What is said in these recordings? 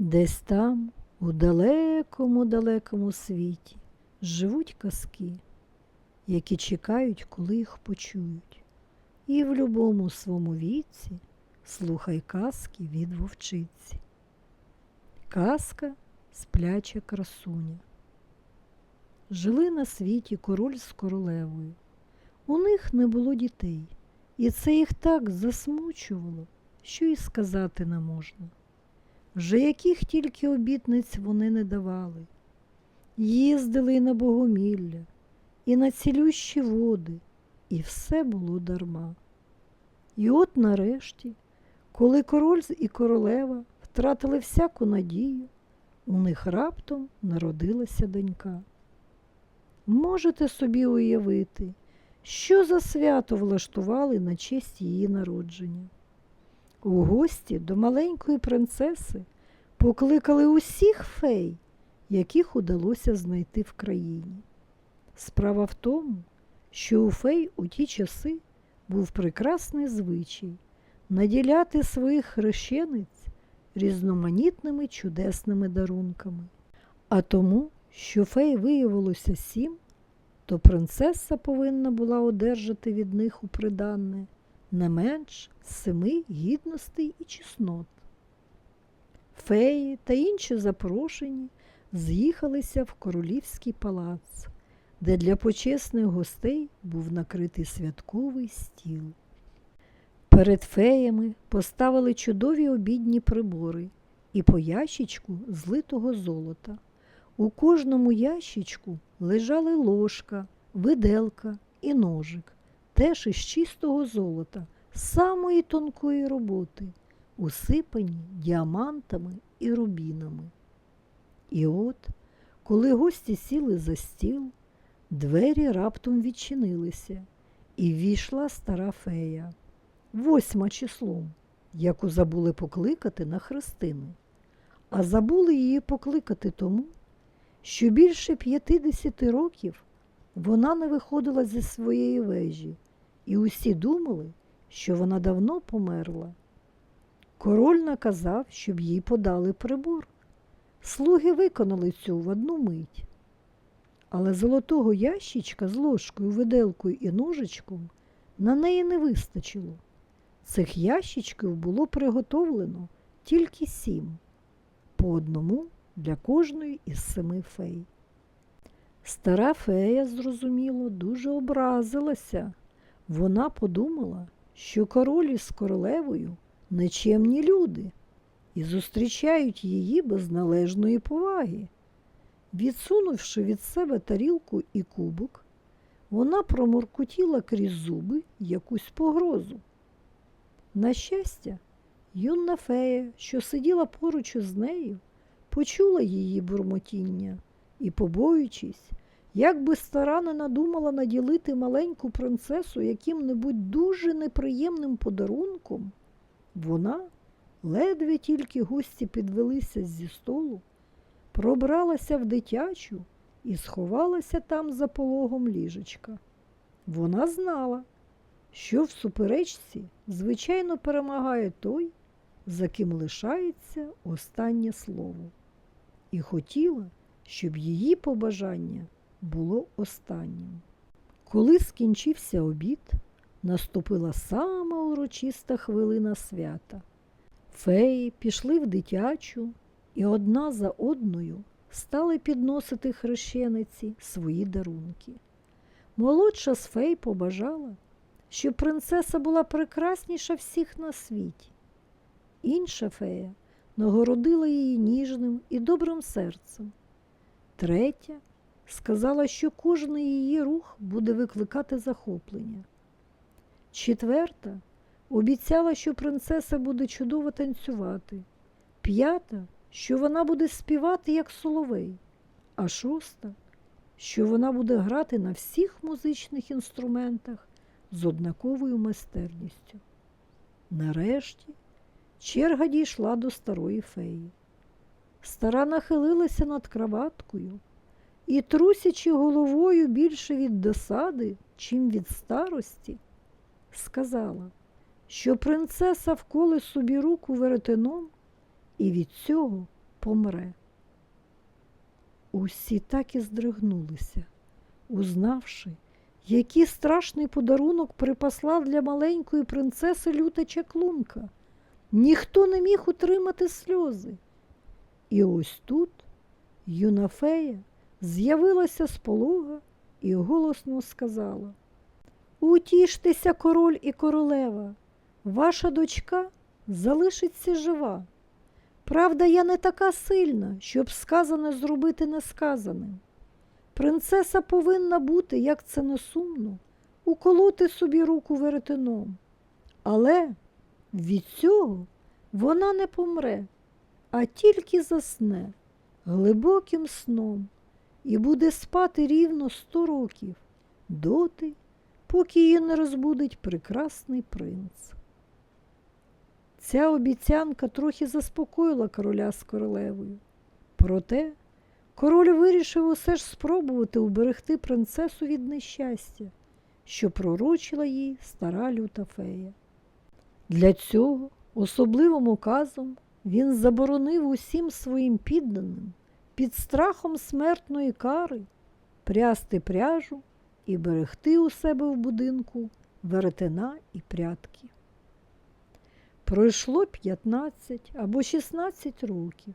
Десь там, у далекому далекому світі, живуть казки, які чекають, коли їх почують. І в любому своєму віці слухай казки від вовчиці. Казка спляча красуня. Жили на світі король з королевою. У них не було дітей, і це їх так засмучувало, що й сказати не можна. Вже яких тільки обітниць вони не давали. Їздили і на богомілля, і на цілющі води, і все було дарма. І от нарешті, коли король і королева втратили всяку надію, у них раптом народилася донька. Можете собі уявити, що за свято влаштували на честь її народження. У гості до маленької принцеси покликали усіх фей, яких удалося знайти в країні. Справа в тому, що у фей у ті часи був прекрасний звичай наділяти своїх хрещениць різноманітними чудесними дарунками. А тому, що фей виявилося сім, то принцеса повинна була одержати від них у приданне не менш семи гідностей і чеснот. Феї та інші запрошені з'їхалися в королівський палац, де для почесних гостей був накритий святковий стіл. Перед феями поставили чудові обідні прибори і по ящичку злитого золота. У кожному ящичку лежали ложка, виделка і ножик, теж із чистого золота, самої тонкої роботи, усипані діамантами і рубінами. І от, коли гості сіли за стіл, двері раптом відчинилися, і ввійшла стара фея, восьма числом, яку забули покликати на хрестини, а забули її покликати тому, що більше 50 років вона не виходила зі своєї вежі, і усі думали, що вона давно померла. Король наказав, щоб їй подали прибор. Слуги виконали цю в одну мить. Але золотого ящичка з ложкою, виделкою і ножичком на неї не вистачило. Цих ящичків було приготовлено тільки сім, по одному для кожної із семи фей. Стара фея, зрозуміло, дуже образилася. Вона подумала, що король із королевою нечемні люди і зустрічають її без належної поваги. Відсунувши від себе тарілку і кубок, вона проморкотіла крізь зуби якусь погрозу. На щастя, юна фея, що сиділа поруч із нею, почула її бурмотіння і, побоюючись, як би старана надумала наділити маленьку принцесу яким-небудь дуже неприємним подарунком, вона, ледве тільки гості підвелися зі столу, пробралася в дитячу і сховалася там за пологом ліжечка. Вона знала, що в суперечці, звичайно, перемагає той, за ким лишається останнє слово, і хотіла, щоб її побажання було останнім. Коли скінчився обід, наступила сама урочиста хвилина свята. Феї пішли в дитячу і одна за одною стали підносити хрещениці свої дарунки. Молодша з фей побажала, щоб принцеса була прекрасніша всіх на світі. Інша фея нагородила її ніжним і добрим серцем. Третя сказала, що кожен її рух буде викликати захоплення. Четверта обіцяла, що принцеса буде чудово танцювати. П'ята, що вона буде співати, як соловей, а шоста, що вона буде грати на всіх музичних інструментах з однаковою майстерністю. Нарешті черга дійшла до старої феї. Стара нахилилася над кроваткою і, трусячи головою більше від досади, чим від старості, сказала, що принцеса вколе собі руку веретеном, і від цього помре. Усі так і здригнулися, узнавши, який страшний подарунок припасла для маленької принцеси люта чаклунка. Ніхто не міг утримати сльози. І ось тут юна фея з'явилася з полога і голосно сказала Утіштеся, король і королева, ваша дочка залишиться жива. Правда, я не така сильна, щоб сказане зробити несказаним. Принцеса повинна бути, як це не сумно, уколоти собі руку веретеном. Але від цього вона не помре, а тільки засне глибоким сном і буде спати рівно сто років, доти, поки її не розбудить прекрасний принц. Ця обіцянка трохи заспокоїла короля з королевою. Проте король вирішив усе ж спробувати уберегти принцесу від нещастя, що пророчила їй стара люта фея. Для цього особливим указом він заборонив усім своїм підданим під страхом смертної кари прясти пряжу і берегти у себе в будинку веретена і прятки. Пройшло 15 або 16 років.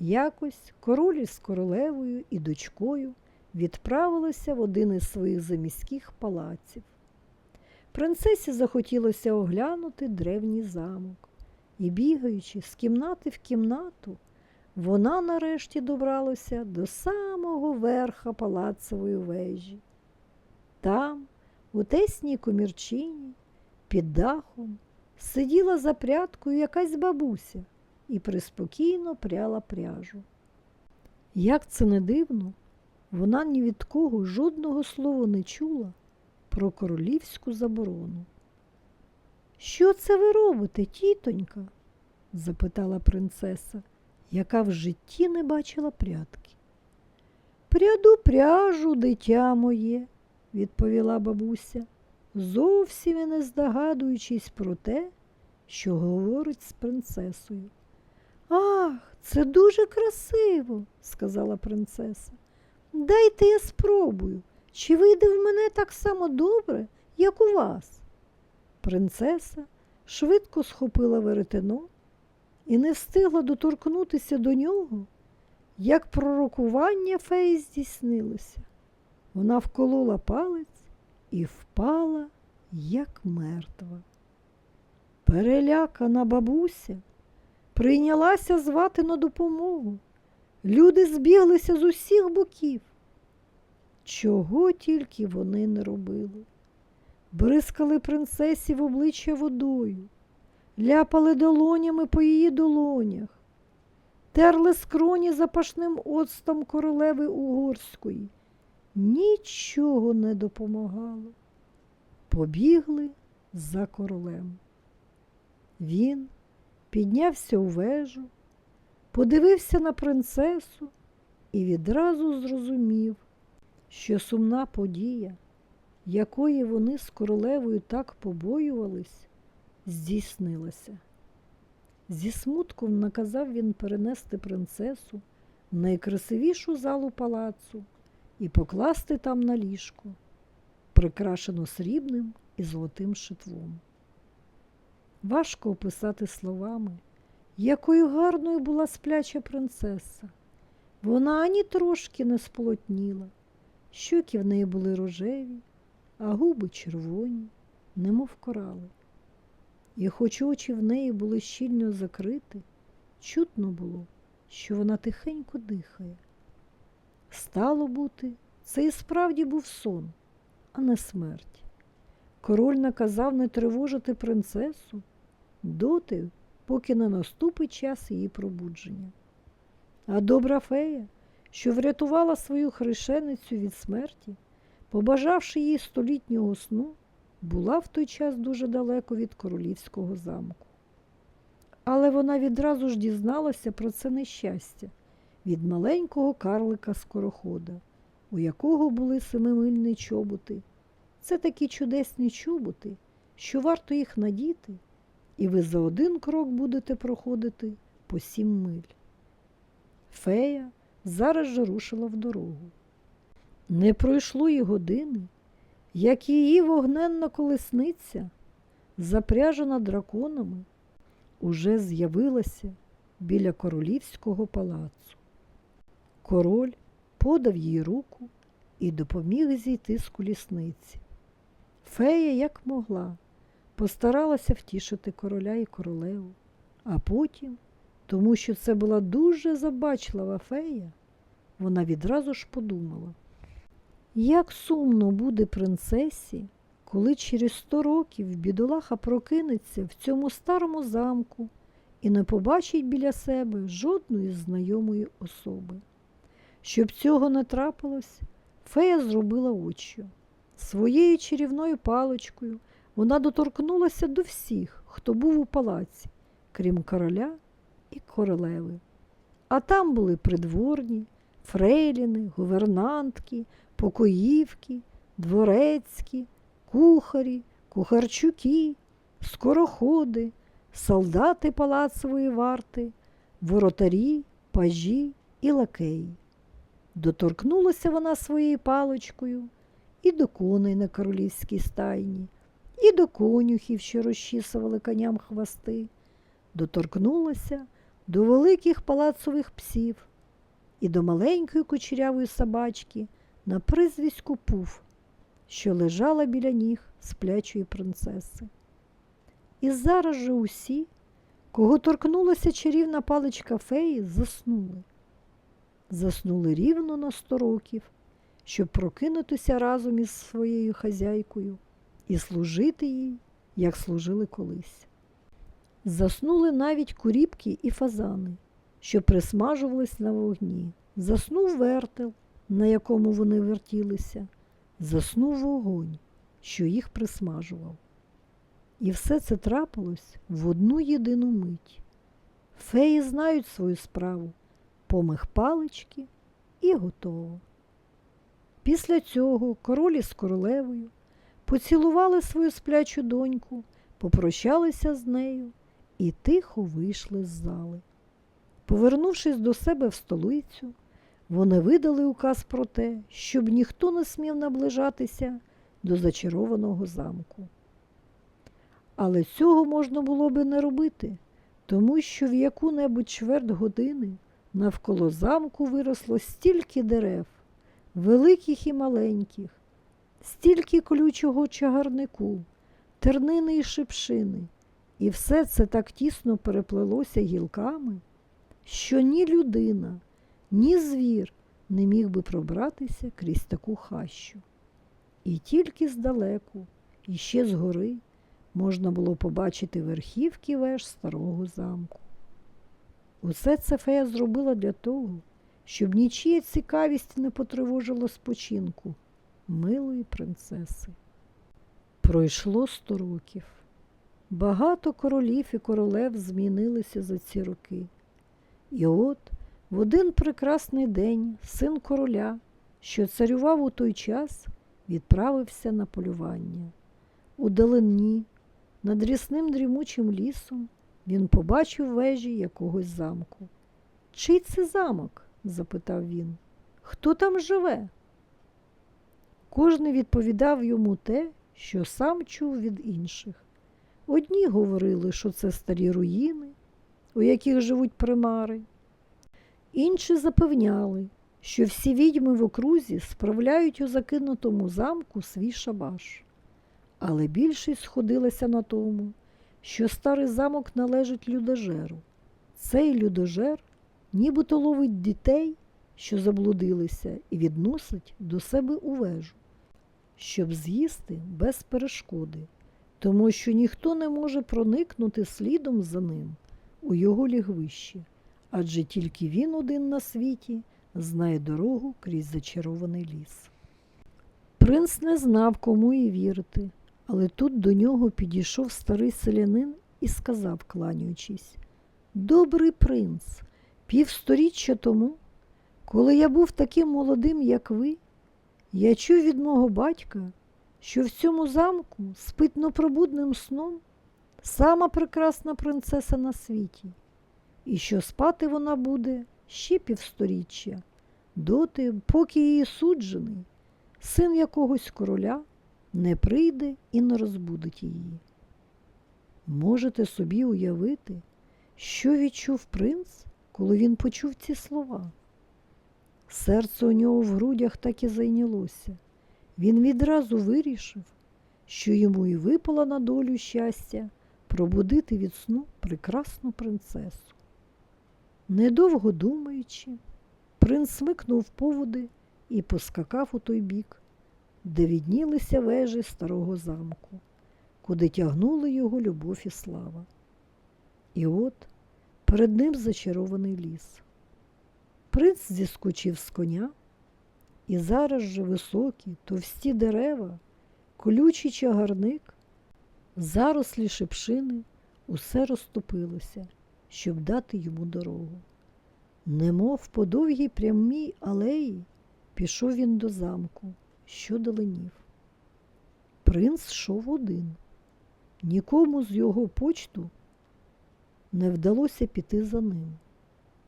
Якось король із королевою і дочкою відправилися в один із своїх заміських палаців. Принцесі захотілося оглянути древній замок, і, бігаючи з кімнати в кімнату, вона нарешті добралася до самого верха палацової вежі. Там, у тесній комірчині, під дахом, сиділа за прядкою якась бабуся і приспокійно пряла пряжу. Як це не дивно, вона ні від кого жодного слова не чула про королівську заборону. Що це ви робите, тітонька? запитала принцеса, яка в житті не бачила прядки. Пряду пряжу, дитя моє, відповіла бабуся, зовсім і не здогадуючись про те, що говорить з принцесою. Ах, це дуже красиво, сказала принцеса. Дайте я спробую, чи вийде в мене так само добре, як у вас. Принцеса швидко схопила веретено і не встигла доторкнутися до нього, як пророкування феї здійснилося. Вона вколола палець і впала, як мертва. Перелякана бабуся прийнялася звати на допомогу. Люди збіглися з усіх боків. Чого тільки вони не робили. Бризкали принцесі в обличчя водою, ляпали долонями по її долонях, терли скроні запашним оцтом королеви Угорської. Нічого не допомагало. Побігли за королем. Він піднявся у вежу, подивився на принцесу і відразу зрозумів, що сумна подія, якої вони з королевою так побоювались, здійснилася. Зі смутком наказав він перенести принцесу в найкрасивішу залу палацу і покласти там на ліжко, прикрашену срібним і золотим шитвом. Важко описати словами, якою гарною була спляча принцеса. Вона ані трошки не сполотніла, щоки в неї були рожеві, а губи червоні, немов корали. І хоч очі в неї були щільно закриті, чутно було, що вона тихенько дихає. Стало бути, це і справді був сон, а не смерть. Король наказав не тривожити принцесу доти, поки не наступить час її пробудження. А добра фея, що врятувала свою хрещеницю від смерті, побажавши їй столітнього сну, була в той час дуже далеко від королівського замку. Але вона відразу ж дізналася про це нещастя від маленького карлика скорохода, у якого були семимильні чоботи. Це такі чудесні чоботи, що варто їх надіти, і ви за один крок будете проходити по сім миль. Фея зараз же рушила в дорогу. Не пройшло й години, як її вогненна колесниця, запряжена драконами, уже з'явилася біля королівського палацу. Король подав їй руку і допоміг зійти з колісниці. Фея, як могла, постаралася втішити короля і королеву, а потім, тому що це була дуже забачлива фея, вона відразу ж подумала, як сумно буде принцесі, коли через сто років бідолаха прокинеться в цьому старому замку і не побачить біля себе жодної знайомої особи. Щоб цього не трапилось, фея зробила очі. Своєю чарівною паличкою вона доторкнулася до всіх, хто був у палаці, крім короля і королеви. А там були придворні, фрейліни, гувернантки, покоївки, дворецькі, кухарі, кухарчуки, скороходи, солдати палацової варти, воротарі, пажі і лакеї. Доторкнулася вона своєю паличкою і до коней на королівській стайні, і до конюхів, що розчісували коням хвости, доторкнулася до великих палацових псів і до маленької кучерявої собачки на призвіську пуф, що лежала біля ніг сплячої принцеси. І зараз же усі, кого торкнулася чарівна паличка феї, заснули. Заснули рівно на сто років, щоб прокинутися разом із своєю хазяйкою і служити їй, як служили колись. Заснули навіть куріпки і фазани, що присмажувались на вогні. Заснув вертел, на якому вони вертілися, заснув вогонь, що їх присмажував. І все це трапилось в одну єдину мить. Феї знають свою справу, помих палички і готово. Після цього король із королевою поцілували свою сплячу доньку, попрощалися з нею і тихо вийшли з зали. Повернувшись до себе в столицю, вони видали указ про те, щоб ніхто не смів наближатися до зачарованого замку. Але цього можна було би не робити, тому що в яку-небудь чверть години навколо замку виросло стільки дерев, великих і маленьких, стільки колючого чагарнику, тернини і шипшини, і все це так тісно переплелося гілками, що ні людина, ні звір не міг би пробратися крізь таку хащу. І тільки здалеку, і ще згори, можна було побачити верхівки веж старого замку. Усе це фея зробила для того, щоб нічия цікавість не потривожила спочинку милої принцеси. Пройшло сто років. Багато королів і королев змінилися за ці роки. І от в один прекрасний день син короля, що царював у той час, відправився на полювання. У далині, над рісним дрімучим лісом, він побачив вежі якогось замку. Чий це замок? запитав він. Хто там живе? Кожний відповідав йому те, що сам чув від інших. Одні говорили, що це старі руїни, у яких живуть примари. Інші запевняли, що всі відьми в окрузі справляють у закинутому замку свій шабаш. Але більшість сходилася на тому, що старий замок належить людожеру. Цей людожер нібито ловить дітей, що заблудилися, і відносить до себе у вежу, щоб з'їсти без перешкоди, тому що ніхто не може проникнути слідом за ним у його лігвище, адже тільки він один на світі знає дорогу крізь зачарований ліс. Принц не знав, кому і вірити, але тут до нього підійшов старий селянин і сказав, кланяючись, Добрий принц, півсторіччя тому, коли я був таким молодим, як ви, я чув від мого батька, що в цьому замку спить непробудним сном сама прекрасна принцеса на світі, і що спати вона буде ще півсторіччя, доти, поки її суджений, син якогось короля, не прийде і не розбудить її. Можете собі уявити, що відчув принц, коли він почув ці слова? Серце у нього в грудях так і зайнялося. Він відразу вирішив, що йому і випало на долю щастя пробудити від сну прекрасну принцесу. Недовго думаючи, принц смикнув поводи і поскакав у той бік, де віднілися вежі старого замку, куди тягнули його любов і слава. І от перед ним зачарований ліс. Принц зіскочив з коня, і зараз же високі, товсті дерева, колючий чагарник, зарослі шипшини, усе розступилося, щоб дати йому дорогу. Немов по довгій прямій алеї пішов він до замку, що даленів. Принц йшов один. Нікому з його почту не вдалося піти за ним.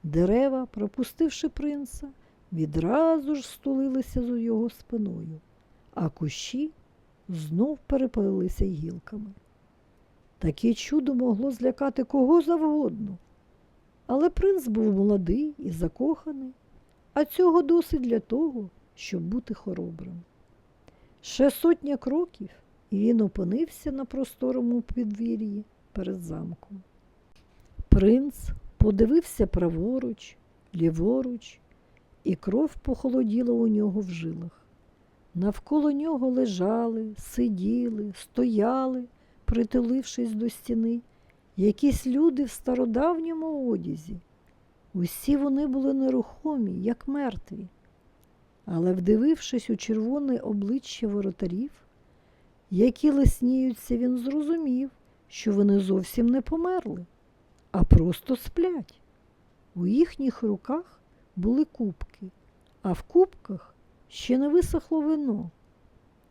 Дерева, пропустивши принца, відразу ж стулилися за його спиною, а кущі знов переплилися гілками. Таке чудо могло злякати кого завгодно. Але принц був молодий і закоханий, а цього досить для того, щоб бути хоробрим. Ще сотня кроків, і він опинився на просторому підвір'ї перед замком. Принц подивився праворуч, ліворуч, і кров похолоділа у нього в жилах. Навколо нього лежали, сиділи, стояли, притулившись до стіни, якісь люди в стародавньому одязі. Усі вони були нерухомі, як мертві. Але, вдивившись у червоне обличчя воротарів, які лисніються, він зрозумів, що вони зовсім не померли, а просто сплять. У їхніх руках були кубки, а в кубках ще не висохло вино.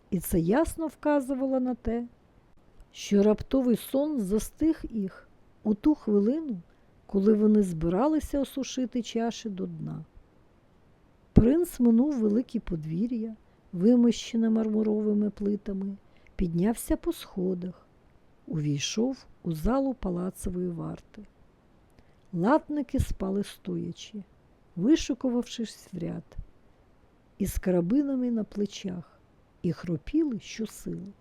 І це ясно вказувало на те, що раптовий сон застиг їх у ту хвилину, коли вони збиралися осушити чаші до дна. Принц минув великі подвір'я, вимощене мармуровими плитами, піднявся по сходах, увійшов у залу палацової варти. Латники спали стоячи, вишикувавшись в ряд, із карабинами на плечах і хропіли щосили.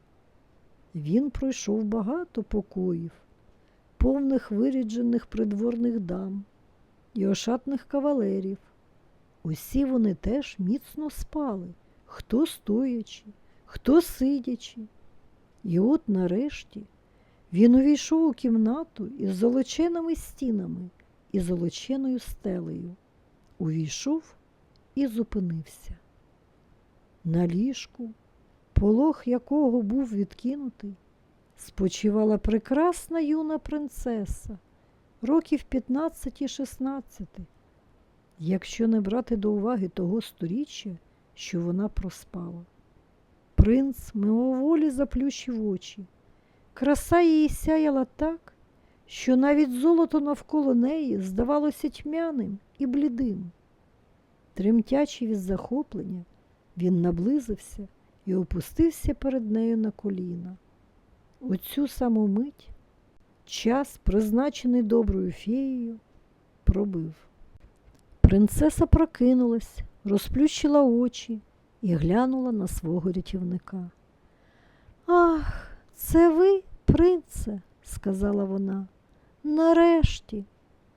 Він пройшов багато покоїв, повних виряджених придворних дам і ошатних кавалерів. Усі вони теж міцно спали, хто стоячи, хто сидячи. І от нарешті він увійшов у кімнату із золоченими стінами і золоченою стелею. Увійшов і зупинився. На ліжку, полог якого був відкинутий, спочивала прекрасна юна принцеса, років 15-16, якщо не брати до уваги того сторіччя, що вона проспала. Принц мимоволі заплющив очі. Краса її сяяла так, що навіть золото навколо неї здавалося тьмяним і блідим. Тремтячи від захоплення, він наблизився і опустився перед нею на коліна. У цю саму мить час, призначений доброю феєю, пробив. Принцеса прокинулась, розплющила очі і глянула на свого рятівника. Ах, це ви, принце, сказала вона. Нарешті,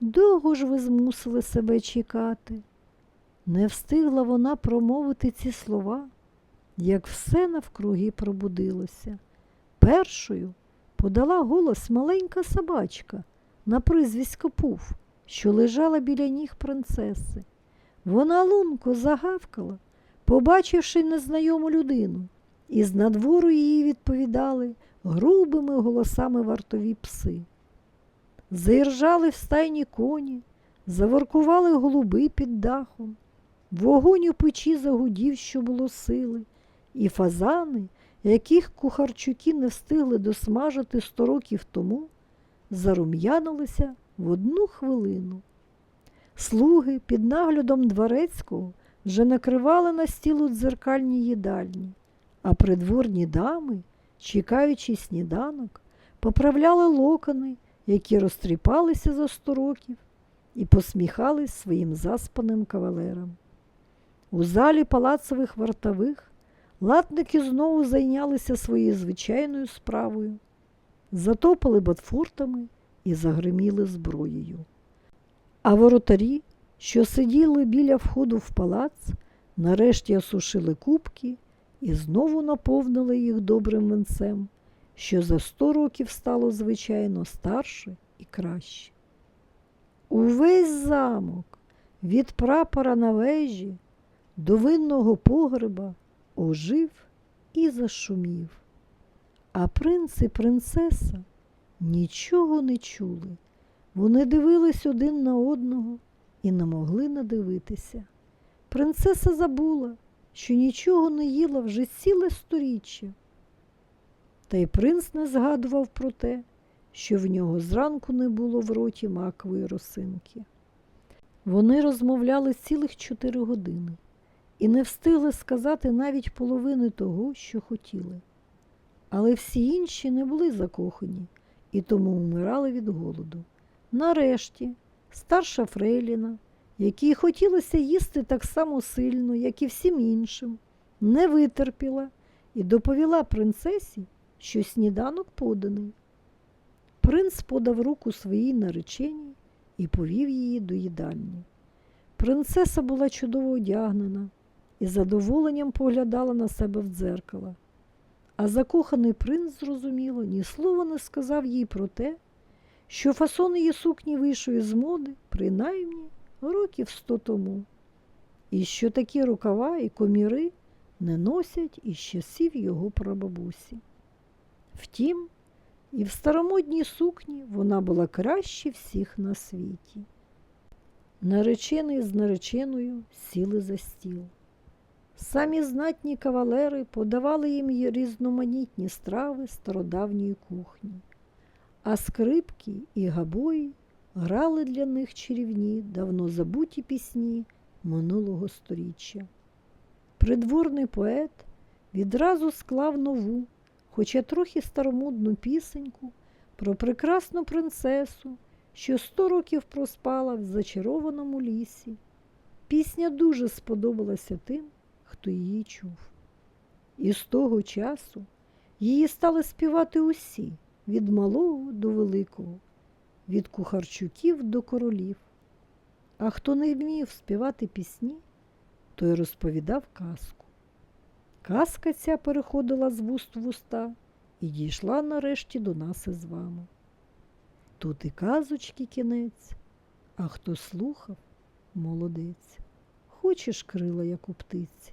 довго ж ви змусили себе чекати. Не встигла вона промовити ці слова, як все навкруги пробудилося. Першою подала голос маленька собачка на прізвисько Пуф, що лежала біля ніг принцеси. Вона лунко загавкала, побачивши незнайому людину, і з надвору її відповідали грубими голосами вартові пси. Заіржали в стайні коні, заворкували голуби під дахом, вогонь у печі загудів, що було сили, і фазани, яких кухарчуки не встигли досмажити сто років тому, зарум'янилися в одну хвилину. Слуги під наглядом дворецького вже накривали на стіл у дзеркальній їдальні, а придворні дами, чекаючи сніданок, поправляли локони, які розтріпалися за сто років, і посміхались своїм заспаним кавалерам. У залі палацових вартових латники знову зайнялися своєю звичайною справою, затопали ботфортами і загриміли зброєю. А воротарі, що сиділи біля входу в палац, нарешті осушили кубки і знову наповнили їх добрим винцем, що за сто років стало, звичайно, старше і краще. Увесь замок від прапора на вежі до винного погреба ожив і зашумів. А принц і принцеса нічого не чули. Вони дивились один на одного і не могли надивитися. Принцеса забула, що нічого не їла вже ціле сторіччя. Та й принц не згадував про те, що в нього зранку не було в роті макової росинки. Вони розмовляли цілих чотири години і не встигли сказати навіть половини того, що хотіли. Але всі інші не були закохані і тому вмирали від голоду. Нарешті старша Фрейліна, якій хотілося їсти так само сильно, як і всім іншим, не витерпіла і доповіла принцесі, що сніданок поданий. Принц подав руку своїй нареченій і повів її до їдальні. Принцеса була чудово одягнена і задоволенням поглядала на себе в дзеркало. А закоханий принц, зрозуміло, ні слова не сказав їй про те, що фасон її сукні вийшов із моди, принаймні років сто тому, і що такі рукава і коміри не носять із часів його прабабусі. Втім, і в старомодній сукні вона була краще всіх на світі. Наречений з нареченою сіли за стіл. Самі знатні кавалери подавали їм різноманітні страви стародавньої кухні, а скрипки і габої грали для них чарівні, давно забуті пісні минулого сторіччя. Придворний поет відразу склав нову, хоча трохи старомодну пісеньку про прекрасну принцесу, що сто років проспала в зачарованому лісі. Пісня дуже сподобалася тим, хто її чув. І з того часу її стали співати усі, від малого до великого, від кухарчуків до королів. А хто не вмів співати пісні, той розповідав казку. Казка ця переходила з вуст в уста і дійшла нарешті до нас із вами. Тут і казочки кінець, а хто слухав, молодець. Хочеш крила, як у птиці,